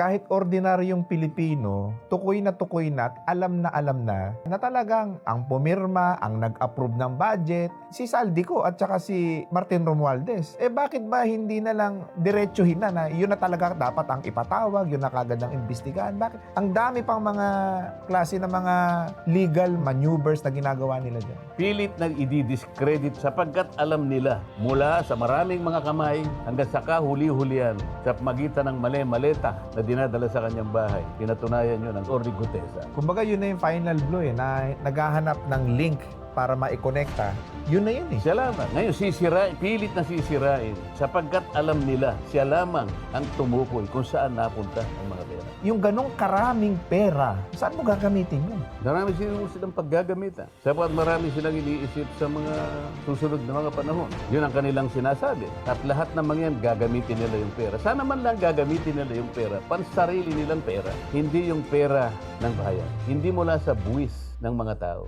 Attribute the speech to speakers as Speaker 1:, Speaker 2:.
Speaker 1: kahit ordinaryong Pilipino, tukoy na tukoy na at alam na alam na na talagang ang pumirma, ang nag-approve ng budget, si Saldico at saka si Martin Romualdez. Eh bakit ba hindi na lang diretsuhin na na yun na talaga dapat ang ipatawag, yun na kagad ang imbestigahan? Bakit? Ang dami pang mga klase ng mga legal maneuvers na ginagawa nila dyan.
Speaker 2: Pilit nang i-discredit sapagkat alam nila mula sa maraming mga kamay hanggang sa kahuli-hulian sa magitan ng mali-maleta na dinadala sa kanyang bahay. Pinatunayan yun ng Orly Gutesa.
Speaker 1: Kumbaga yun na yung final blow eh, na naghahanap ng link para maikonekta. Yun na yun eh.
Speaker 2: Siya lamang. Ngayon, sisirain, pilit na sisirain sapagkat alam nila siya lamang ang tumukoy kung saan napunta ang mga.
Speaker 1: Yung ganong karaming pera, saan mo gagamitin yun?
Speaker 2: Marami silang silang paggagamitan. Sapat marami silang iniisip sa mga susunod na mga panahon. Yun ang kanilang sinasabi. At lahat ng mga yan, gagamitin nila yung pera. Sana man lang gagamitin nila yung pera, pansarili nilang pera. Hindi yung pera ng bayan. Hindi mula sa buwis ng mga tao.